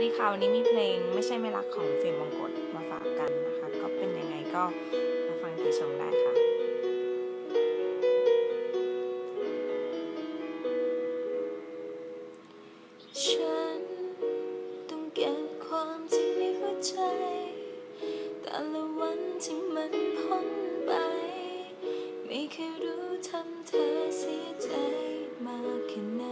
ดีค่ะวันนี้มีเพลงไม่ใช่ไม่รักของฟิล์มมงกฎมาฝากกันนะคะ ก็เป็นยังไงก็มาฟังติชมได้ค่ะฉันต้องเก็บความจริงในหัวใจ แต่ละวันที่มันพ้นไป ไม่เคยรู้ทำเธอเสียใจมากแค่ไหน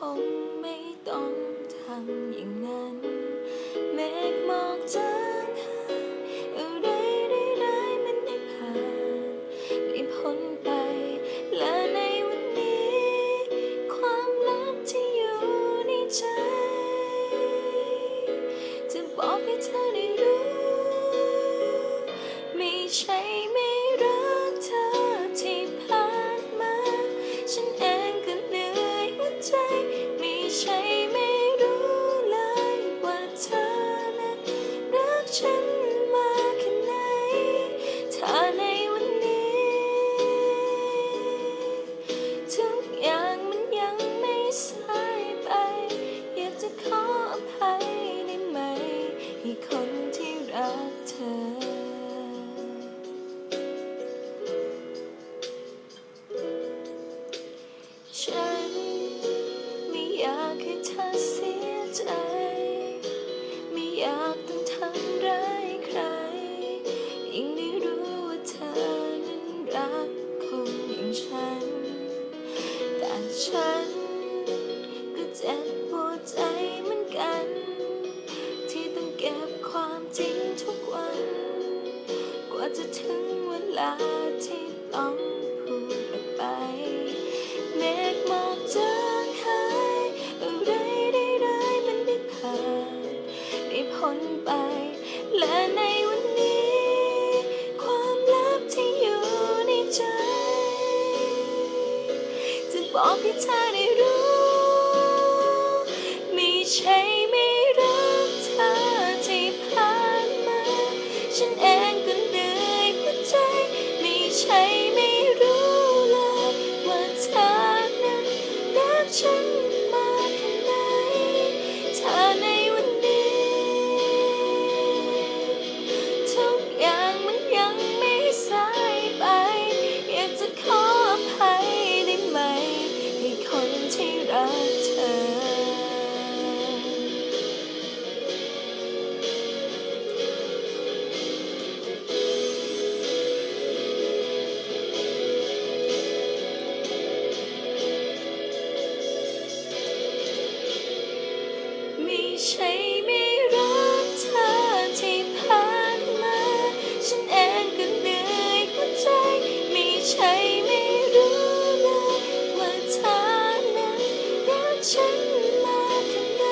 คงไม่ต้องทำอย่างนั้น จะถึงเวลาที่ต้องพูดออกไปเมฆหมอกจางหายอะไรได้ไร้มันได้ผ่านได้พ้นไป และในวันนี้ ความลับที่อยู่ในใจ จะบอกให้เธอได้รู้ มีใช่ ฉันมาทำไม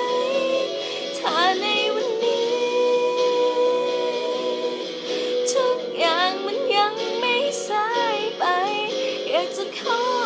ถ้าในวันนี้ ทุกอย่างมันยังไม่สายไป อยากจะขอ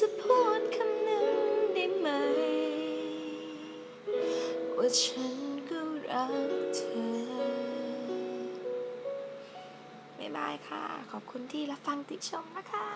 จะพูดคำหนึ่งได้ไหม ว่าฉันก็รักเธอบายบายค่ะ ขอบคุณที่รับฟังติชมนะคะ